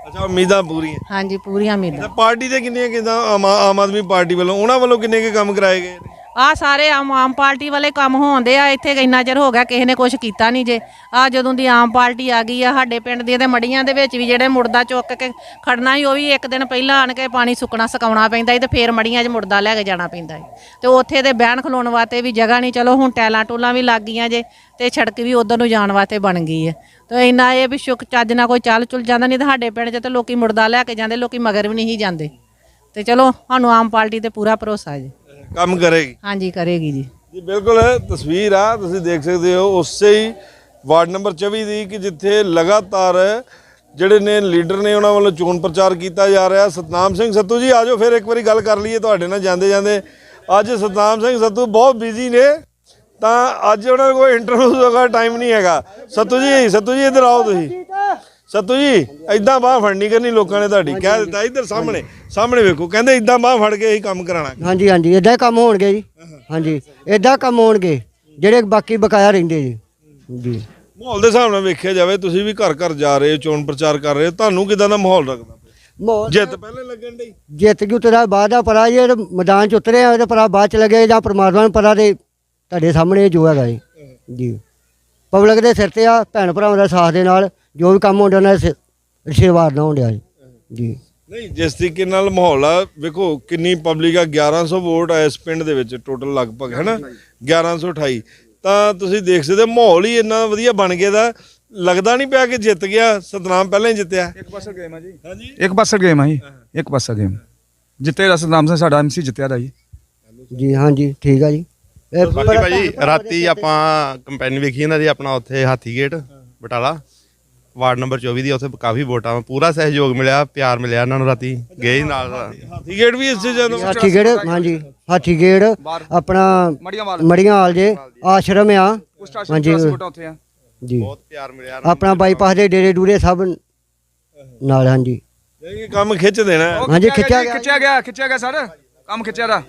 ਅੱਛਾ ਉਮੀਦਾਂ ਪੂਰੀਆਂ। ਹਾਂਜੀ ਪੂਰੀਆਂ ਉਮੀਦਾਂ। ਤਾਂ ਪਾਰਟੀ ਦੇ ਕਿੰਨੀਆਂ ਕਿਦਾਂ ਆਮ ਆਮ ਆਦਮੀ ਪਾਰਟੀ ਵੱਲੋਂ ਉਹਨਾਂ ਵੱਲੋਂ ਕਿੰਨੇ ਕੁ ਕੰਮ ਕਰਾਏ ਗਏ ਨੇ? ਆ ਸਾਰੇ ਆਮ ਆਮ ਪਾਰਟੀ ਵਾਲੇ ਕੰਮ ਹੋਣਦੇ ਆ, ਇੱਥੇ ਇੰਨਾ ਚਿਰ ਹੋ ਗਿਆ ਕਿਸੇ ਨੇ ਕੁਝ ਕੀਤਾ ਨਹੀਂ ਜੇ। ਆ ਜਦੋਂ ਦੀ ਆਮ ਪਾਰਟੀ ਆ ਗਈ ਆ, ਸਾਡੇ ਪਿੰਡ ਦੀਆਂ ਤੇ ਮੜੀਆਂ ਦੇ ਵਿੱਚ ਵੀ ਜਿਹੜੇ ਮੁਰਦਾ ਚੁੱਕ ਕੇ ਖੜਨਾ ਸੀ, ਉਹ ਵੀ ਇੱਕ ਦਿਨ ਪਹਿਲਾਂ ਆਣ ਕੇ ਪਾਣੀ ਸੁੱਕਣਾ ਸੁਕਾਉਣਾ ਪੈਂਦਾ ਸੀ ਤੇ ਫੇਰ ਮੜੀਆਂ 'ਚ ਮੁਰਦਾ ਲੈ ਕੇ ਜਾਣਾ ਪੈਂਦਾ ਸੀ। ਤੇ ਉੱਥੇ ਤੇ ਬਹਿਣ ਖਲੋਣ ਵਾਸਤੇ ਵੀ ਜਗ੍ਹਾ ਨਹੀਂ ਚਲੋ ਹੁਣ ਟੈਲਾਂ ਟੂਲਾਂ ਵੀ ਲੱਗ ਗਈਆਂ ਜੇ ਤੇ ਸੜਕ ਵੀ ਉਧਰ ਨੂੰ ਜਾਣ ਵਾਸਤੇ ਬਣ ਗਈ ਹੈ ਤੇ ਇੰਨਾ ਇਹ ਵੀ ਸ਼ੁਕ ਚੱਜ ਨਾਲ ਕੋਈ ਚੱਲ ਚੁਲ ਜਾਂਦਾ ਨਹੀਂ ਤਾਂ ਸਾਡੇ ਪਿੰਡ 'ਚ ਤੇ ਲੋਕੀ ਮੁਰਦਾ ਲੈ ਕੇ ਜਾਂਦੇ, ਲੋਕੀ ਮਗਰ ਵੀ ਨਹੀਂ ਜਾਂਦੇ। ਤੇ ਚਲੋ, ਸਾਨੂੰ ਆਮ ਪਾਰਟੀ ਤੇ ਪੂਰਾ ਭਰੋਸਾ ਜੀ। ਕੰਮ ਕਰੇਗੀ। ਹਾਂਜੀ ਕਰੇਗੀ ਜੀ। ਜੀ ਬਿਲਕੁਲ ਤਸਵੀਰ ਆ ਤੁਸੀਂ ਦੇਖ ਸਕਦੇ ਹੋ ਉਸੇ ਹੀ ਵਾਰਡ ਨੰਬਰ 24 ਦੀ ਕਿ ਜਿੱਥੇ ਲਗਾਤਾਰ ਜਿਹੜੇ ਨੇ ਲੀਡਰ ਨੇ ਉਹਨਾਂ ਵੱਲੋਂ ਚੋਣ ਪ੍ਰਚਾਰ ਕੀਤਾ ਜਾ ਰਿਹਾ। ਸਤਨਾਮ ਸਿੰਘ ਸੱਤੂ ਜੀ ਆਜੋ ਫਿਰ ਇੱਕ ਵਾਰੀ ਗੱਲ ਕਰ ਲਈਏ ਤੁਹਾਡੇ ਨਾਲ ਜਾਂਦੇ ਜਾਂਦੇ। ਅੱਜ ਸਤਨਾਮ ਸਿੰਘ ਸੱਤੂ ਬਹੁਤ ਬਿਜ਼ੀ ਨੇ ਤਾਂ ਅੱਜ ਉਹਨਾਂ ਕੋਲ ਇੰਟਰਵਿਊ ਦਾ ਟਾਈਮ ਨਹੀਂ ਹੈਗਾ। ਸੱਤੂ ਜੀ ਸੱਤੂ ਜੀ ਇੱਧਰ ਆਓ ਤੁਸੀਂ। ਸੱਤੂ ਜੀ ਐਦਾਂ ਬਾਹ ਫੜਨੀ ਕਰਨੀ ਲੋਕਾਂ ਨੇ ਤੁਹਾਡੀ। ਕਹਿ ਦਿੱਤਾ ਇੱਧਰ ਸਾਹਮਣੇ ਸਾਹਮਣੇ ਵੇਖੋ ਕਹਿੰਦੇ ਐਦਾਂ ਬਾਹ ਫੜ ਕੇ ਹੀ ਕੰਮ ਕਰਾਣਾ ਹਾਂਜੀ ਹਾਂਜੀ ਇਦਾਂ ਹੀ ਕੰਮ ਹੋਣਗੇ ਜੀ। ਹਾਂਜੀ ਇਦਾਂ ਕੰਮ ਹੋਣਗੇ ਜਿਹੜੇ ਬਾਕੀ ਬਕਾਇਆ ਰਹਿੰਦੇ ਜੀ। ਜੀ। ਮਾਹੌਲ ਦੇ ਹਿਸਾਬ ਨਾਲ ਵੇਖਿਆ ਜਾਵੇ ਤੁਸੀਂ ਵੀ ਘਰ ਘਰ ਜਾ ਰਹੇ ਹੋ ਚੋਣ ਪ੍ਰਚਾਰ ਕਰ ਰਹੇ ਹੋ ਤੁਹਾਨੂੰ ਕਿਦਾਂ ਦਾ ਮਾਹੌਲ ਲੱਗਦਾ? ਜਿੱਤ ਪਹਿਲੇ ਲੱਗਣ ਡਈ। ਜਿੱਤ ਜੂ ਤੇਰਾ ਬਾਅਦ ਦਾ ਪਰਾ ਜੇ ਮੈਦਾਨ ਚ ਉਤਰੇ ਆ ਤੇ ਪਰਾ ਬਾਅਦ ਚ ਲੱਗੇ ਜਾਂ ਪਰਮਾਤਮਾ ਨੂੰ ਪਤਾ ਤੇ ਤੁਹਾਡੇ ਸਾਹਮਣੇ ਜੋ ਹੈਗਾ ਜੀ। ਜੀ। ਪਬਲਿਕ ਦੇ ਸਿਰ ਤੇ ਆ ਭੈਣ ਭਰਾਵਾਂ ਦਾ ਸਾਥ ਦੇ ਨਾਲ ਜੋ ਵੀ ਕੰਮ ਹੁੰਦਾ ਉਹਨਾਂ ਦੇ ਸਿ- ਸਿਰ ਵਾਰਨਾ ਹੁੰਦਿਆ ਜੀ। ਜੀ। ਨਹੀਂ ਜਿਸ ਤਰੀਕੇ ਨਾਲ ਮਾਹੌਲ ਆ ਵੇਖੋ ਕਿੰਨੀ ਪਬਲਿਕ ਆ 1100 ਵੋਟ ਆ ਇਸ ਪਿੰਡ ਦੇ ਵਿੱਚ ਟੋਟਲ ਲਗਭਗ ਹੈ ਨਾ? 1128 ਤਾਂ ਤੁਸੀਂ ਦੇਖ ਸਕਦੇ ਮਾਹੌਲ ਹੀ ਇੰਨਾ ਵਧੀਆ ਬਣ ਗਿਆ ਦਾ ਲੱਗਦਾ ਨਹੀਂ ਪਿਆ ਕਿ ਜਿੱਤ ਗਿਆ ਸਤਨਾਮ ਪਹਿਲਾਂ ਹੀ ਜਿੱਤਿਆ। ਇੱਕ ਪਾਸਾ ਗੇਮ ਆ ਜੀ। ਹਾਂਜੀ? ਇੱਕ ਪਾਸਾ ਗੇਮ ਆ ਜੀ ਇੱਕ ਪਾਸਾ ਗੇਮ। ਜਿੱਤੇ ਰਸਦਾਮ ਸਿੰਘ ਸਾਡਾ ਐਮਸੀ ਜਿੱਤਿਆ ਦਾ ਜੀ। ਜੀ ਹਾਂਜੀ ਠੀਕ ਆ ਜੀ। ਬਾਕੀ ਭਾਜੀ ਰਾਤੀ ਆਪਾਂ ਕੰਪੇਨ ਵੇਖੀ ਇਹਨਾਂ ਦੀ ਆਪਣਾ ਉੱਥੇ ਹਾਥੀ ਗੇਟ ਬਟਾਲਾ। ਵਾਰਡ ਨੰਬਰ 24 ਦੀ ਉੱਥੇ ਕਾਫੀ ਵੋਟਾਂ। ਪੂਰਾ ਸਹਿਯੋਗ ਮਿਲਿਆ ਪਿਆਰ ਮਿਲਿਆ ਇਹਨਾਂ ਨੂੰ ਰਾਤੀ। ਗਏ ਨਾਲ ਹਾਥੀ ਗੇਟ ਵੀ ਇਸੇ ਜਦੋਂ ਹਾਥੀ ਗੇੜ ਹਾਂਜੀ। ਹਾਥੀ ਗੇੜ ਆਪਣਾ ਮੜੀਆਂ ਵਾਲ ਜੇ ਆਸ਼ਰਮ ਆ। ਹਾਂਜੀ। ਵੋਟਾਂ ਉੱਥੇ ਆ। ਜੀ। ਬਹੁਤ ਪਿਆਰ ਮਿਲਿਆ ਆਪਣਾ ਬਾਈਪਾਸ ਦੇ ਡੇਰੇ ਡੂਰੇ ਸਭ ਨਾਲ ਹਾਂਜੀ। ਇਹ ਕੰਮ ਖਿੱਚ ਦੇਣਾ। ਹਾਂਜੀ, ਖਿੱਚਿਆ ਗਿਆ। ਖਿੱਚਿਆ ਗਿਆ ਖਿੱਚਿਆ ਗਿਆ ਸਰ। ਕੰਮ ਖਿੱਚਿਆ ਦਾ।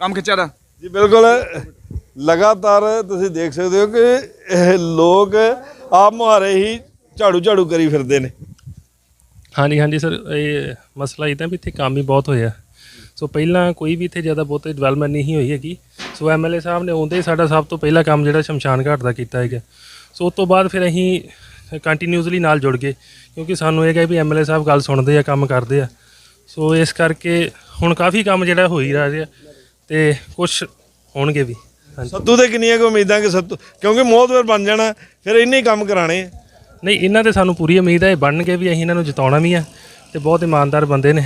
ਕੰਮ ਖਿੱਚਿਆ ਦਾ। ਜੀ ਬਿਲਕੁਲ। ਲਗਾਤਾਰ ਤੁਸੀਂ ਦੇਖ ਸਕਦੇ ਹੋ ਕਿ ਇਹ ਲੋਕ ਆਪ ਮੁਹਾਰੇ ਹੀ ਝਾੜੂ ਝਾੜੂ ਕਰੀ ਫਿਰਦੇ ਨੇ। ਹਾਂਜੀ ਹਾਂਜੀ ਸਰ ਇਹ ਮਸਲਾ ਇਹ ਤਾਂ ਵੀ ਇੱਥੇ ਕੰਮ ਹੀ ਬਹੁਤ ਹੋਇਆ। ਸੋ ਪਹਿਲਾਂ ਕੋਈ ਵੀ ਇੱਥੇ ਜ਼ਿਆਦਾ ਬਹੁਤੇ ਡਿਵੈਲਪਮੈਂਟ ਨਹੀਂ ਹੋਈ ਹੈਗੀ। ਸੋ ਐਮਐਲਏ ਸਾਹਿਬ ਨੇ ਆਉਂਦੇ ਹੀ ਸਾਡਾ ਸਭ ਤੋਂ ਪਹਿਲਾ ਕੰਮ ਜਿਹੜਾ ਸ਼ਮਸ਼ਾਨ ਘਾਟ ਦਾ ਕੀਤਾ ਹੈਗਾ। ਸੋ ਉਸ ਤੋਂ ਬਾਅਦ ਫਿਰ ਅਸੀਂ ਕੰਟੀਨਿਊਸਲੀ ਨਾਲ ਜੁੜ ਗਏ ਕਿਉਂਕਿ ਸਾਨੂੰ ਇਹ ਹੈ ਵੀ ਐਮਐਲਏ ਸਾਹਿਬ ਗੱਲ ਸੁਣਦੇ ਆ ਕੰਮ ਕਰਦੇ ਆ। ਸੋ ਇਸ ਕਰਕੇ ਹੁਣ ਕਾਫੀ ਕੰਮ ਜਿਹੜਾ ਹੋ ਹੀ ਰਿਹਾ ਤੇ ਕੁਝ ਹੋਣਗੇ ਵੀ। ਸੱਤੂ ਦੇ ਕਿੰਨੀਆਂ ਕੁ ਉਮੀਦਾਂ ਕਿ ਸੱਤੂ ਕਿਉਂਕਿ ਮੋਹਤਵਰ ਬਣ ਜਾਣਾ ਫਿਰ ਇੰਨੇ ਕੰਮ ਕਰਾਣੇ ਆ। ਨਹੀਂ ਇਹਨਾਂ ਤੇ ਸਾਨੂੰ ਪੂਰੀ ਉਮੀਦ ਹੈ ਇਹ ਬਣਨਗੇ ਵੀ ਅਸੀਂ ਇਹਨਾਂ ਨੂੰ ਜਿਤਾਉਣਾ ਵੀ ਆ ਤੇ ਬਹੁਤ ਇਮਾਨਦਾਰ ਬੰਦੇ ਨੇ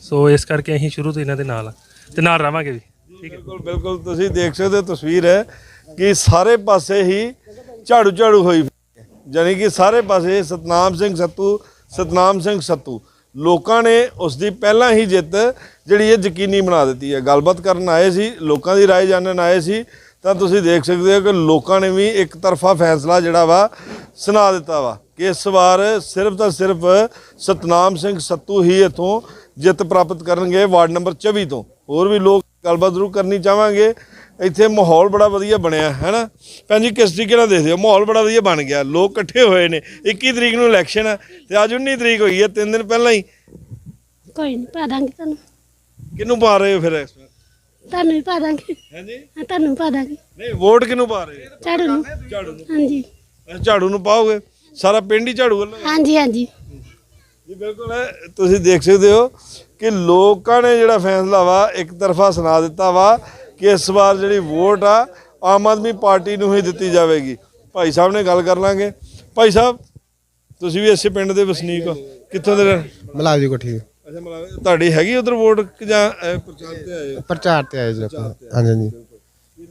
ਸੋ ਇਸ ਕਰਕੇ ਅਸੀਂ ਸ਼ੁਰੂ ਤੋਂ ਇਹਨਾਂ ਦੇ ਨਾਲ ਆ ਤੇ ਨਾਲ ਰਵਾਂਗੇ ਵੀ ਬਿਲਕੁਲ ਬਿਲਕੁਲ ਤੁਸੀਂ ਦੇਖ ਸਕਦੇ ਹੋ ਤਸਵੀਰ ਹੈ ਕਿ ਸਾਰੇ ਪਾਸੇ ਹੀ ਝਾੜੂ ਝਾੜੂ ਹੋਈ ਪਈ ਹੈ। ਯਾਨੀ ਕਿ ਸਾਰੇ ਪਾਸੇ ਸਤਨਾਮ ਸਿੰਘ ਸੱਤੂ ਸਤਨਾਮ ਸਿੰਘ ਸੱਤੂ ਲੋਕਾਂ ਨੇ ਉਸ ਦੀ ਪਹਿਲਾਂ ਹੀ ਜਿੱਤ ਜਿਹੜੀ ਇਹ ਯਕੀਨੀ ਬਣਾ ਦਿੱਤੀ ਹੈ ਗੱਲਬਾਤ ਕਰਨ ਆਏ ਸੀ ਲੋਕਾਂ ਦੀ رائے ਜਾਣਨ ਆਏ ਸੀ ਤਾਂ ਤੁਸੀਂ ਦੇਖ ਸਕਦੇ ਹੋ ਕਿ ਲੋਕਾਂ ਨੇ ਵੀ ਇੱਕ ਤਰਫਾ ਫੈਸਲਾ ਜਿਹੜਾ ਵਾ ਸੁਣਾ ਦਿੱਤਾ ਵਾ ਕਿ ਇਸ ਵਾਰ ਸਿਰਫ ਤਾਂ ਸਿਰਫ ਸਤਨਾਮ ਸਿੰਘ ਸੱਤੂ ਹੀ ਇਥੋਂ ਜਿੱਤ ਪ੍ਰਾਪਤ ਕਰਨਗੇ ਵਾਰਡ ਨੰਬਰ 24 ਤੋਂ। ਹੋਰ ਵੀ ਲੋਕ ਗੱਲਬਾਤ ਜ਼ਰੂਰ ਕਰਨੀ ਚਾਹਾਂਗੇ। ਇੱਥੇ ਮਾਹੌਲ ਬੜਾ ਵਧੀਆ ਬਣਿਆ ਹੈ ਨਾ ਭੈਣ ਜੀ ਕਿਸ ਤਰੀਕੇ ਨਾਲ ਦੇਖਦੇ ਹੋ? ਮਾਹੌਲ ਬੜਾ ਵਧੀਆ ਬਣ ਗਿਆ। ਲੋਕ ਇਕੱਠੇ ਹੋਏ ਨੇ। 21 ਤਰੀਕ ਨੂੰ ਇਲੈਕਸ਼ਨ ਹੈ ਤੇ ਅੱਜ 19 ਤਰੀਕ ਹੋਈ ਹੈ ਤਿੰਨ ਦਿਨ ਪਹਿਲਾਂ ਹੀ। ਕੋਈ ਨਹੀਂ ਪਾ ਦਾਂਗੇ ਤੁਹਾਨੂੰ। ਕਿਹਨੂੰ ਪਾ ਰਹੇ ਹੋ ਫਿਰ ਇਸ ਤੁਹਾਨੂੰ ਵੀ ਪਾ ਦਾਂਗੇ। ਹਾਂਜੀ। ਹਾਂ ਤੁਹਾਨੂੰ ਪਾ ਦਾਂਗੇ। ਨਹੀਂ ਵੋਟ ਕਿਹਨੂੰ ਪਾ ਰਹੇ? ਹੋ ਝਾੜੂ ਨੂੰ। ਝਾੜੂ ਨੂੰ। ਹਾਂਜੀ। ਝਾੜੂ ਨੂੰ ਪਾਓਗੇ? ਸਾਰਾ ਪਿੰਡ ਹੀ ਝਾੜੂ ਵੱਲੋਂ? ਹਾਂਜੀ ਹਾਂਜੀ। ਜੀ ਬਿਲਕੁਲ ਤੁਸੀਂ ਦੇਖ ਸਕਦੇ ਹੋ ਕਿ ਲੋਕਾਂ ਨੇ ਜਿਹੜਾ ਫੈਸਲਾ ਵਾ ਇੱਕ ਤਰਫਾ ਸੁਣਾ ਦਿੱਤਾ ਵਾ ਕਿ ਇਸ ਵਾਰ ਜਿਹੜੀ ਵੋਟ ਆ ਆਮ ਆਦਮੀ ਪਾਰਟੀ ਨੂੰ ਹੀ ਦਿੱਤੀ ਜਾਵੇਗੀ। ਭਾਈ ਸਾਹਿਬ ਨੇ ਗੱਲ ਕਰ ਲਾਂਗੇ। ਭਾਈ ਸਾਹਿਬ ਤੁਸੀਂ ਵੀ ਇਸੇ ਪਿੰਡ ਦੇ ਵਸਨੀਕ ਹੋ। ਕਿੱਥੋਂ ਦੇ ਰਹਿਣ? ਮਲਾਜ ਦੀ ਕੋਠੀ ਅੱਛਾ ਮਤਲਬ ਤੁਹਾਡੀ ਹੈਗੀ ਉਧਰ ਵੋਟ ਕਿ ਜਾਂ ਅਹ, ਪ੍ਰਚਾਰ ਤੇ ਆਏ ਹੋ? ਪ੍ਰਚਾਰ ਤੇ ਆਏ ਜੀ ਆਪਾਂ। ਹਾਂਜੀ ਹਾਂਜੀ।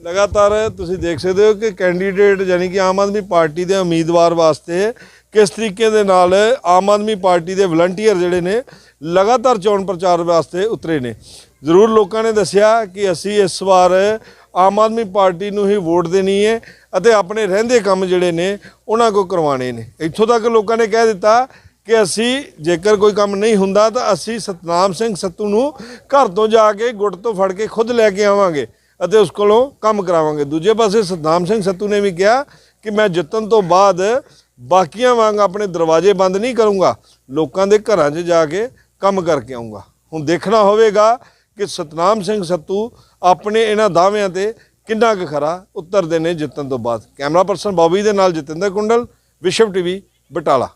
ਲਗਾਤਾਰ ਤੁਸੀਂ ਦੇਖ ਸਕਦੇ ਹੋ ਕਿ ਕੈਂਡੀਡੇਟ ਯਾਨੀ ਕਿ ਆਮ ਆਦਮੀ ਪਾਰਟੀ ਦੇ ਉਮੀਦਵਾਰ ਵਾਸਤੇ ਕਿਸ ਤਰੀਕੇ ਦੇ ਨਾਲ ਆਮ ਆਦਮੀ ਪਾਰਟੀ ਦੇ ਵਲੰਟੀਅਰ ਜਿਹੜੇ ਨੇ ਲਗਾਤਾਰ ਚੋਣ ਪ੍ਰਚਾਰ ਵਾਸਤੇ ਉਤਰੇ ਨੇ। ਜ਼ਰੂਰ ਲੋਕਾਂ ਨੇ ਦੱਸਿਆ ਕਿ ਅਸੀਂ ਇਸ ਵਾਰ ਆਮ ਆਦਮੀ ਪਾਰਟੀ ਨੂੰ ਹੀ ਵੋਟ ਦੇਣੀ ਹੈ ਅਤੇ ਆਪਣੇ ਰਹਿੰਦੇ ਕੰਮ ਜਿਹੜੇ ਨੇ ਉਹਨਾਂ ਕੋ ਕਰਵਾਉਣੇ ਨੇ। ਇੱਥੋਂ ਤੱਕ ਲੋਕਾਂ ਨੇ ਕਹਿ ਦਿੱਤਾ ਕਿ ਅਸੀਂ ਜੇਕਰ ਕੋਈ ਕੰਮ ਨਹੀਂ ਹੁੰਦਾ ਤਾਂ ਅਸੀਂ ਸਤਨਾਮ ਸਿੰਘ ਸੱਤੂ ਨੂੰ ਘਰ ਤੋਂ ਜਾ ਕੇ ਗੁੱਟ ਤੋਂ ਫੜ ਕੇ ਖੁਦ ਲੈ ਕੇ ਆਵਾਂਗੇ ਅਤੇ ਉਸ ਕੋਲੋਂ ਕੰਮ ਕਰਾਵਾਂਗੇ। ਦੂਜੇ ਪਾਸੇ ਸਤਨਾਮ ਸਿੰਘ ਸੱਤੂ ਨੇ ਵੀ ਕਿਹਾ ਕਿ ਮੈਂ ਜਿੱਤਣ ਤੋਂ ਬਾਅਦ ਬਾਕੀਆਂ ਵਾਂਗ ਆਪਣੇ ਦਰਵਾਜ਼ੇ ਬੰਦ ਨਹੀਂ ਕਰੂੰਗਾ, ਲੋਕਾਂ ਦੇ ਘਰਾਂ 'ਚ ਜਾ ਕੇ ਕੰਮ ਕਰਕੇ ਆਉਂਗਾ ਹੁਣ ਦੇਖਣਾ ਹੋਵੇਗਾ ਕਿ ਸਤਨਾਮ ਸਿੰਘ ਸੱਤੂ ਆਪਣੇ ਇਹਨਾਂ ਦਾਅਵਿਆਂ ਤੇ ਕਿੰਨਾ ਕੁ ਖਰਾ ਉਤਰਦੇ ਨੇ ਜਿੱਤਣ ਤੋਂ ਬਾਅਦ। ਕੈਮਰਾ ਪਰਸਨ ਬੌਬੀ ਦੇ ਨਾਲ ਜਤਿੰਦਰ ਕੁੰਡਲ, ਵਿਸ਼ਵ ਟੀਵੀ, ਬਟਾਲਾ।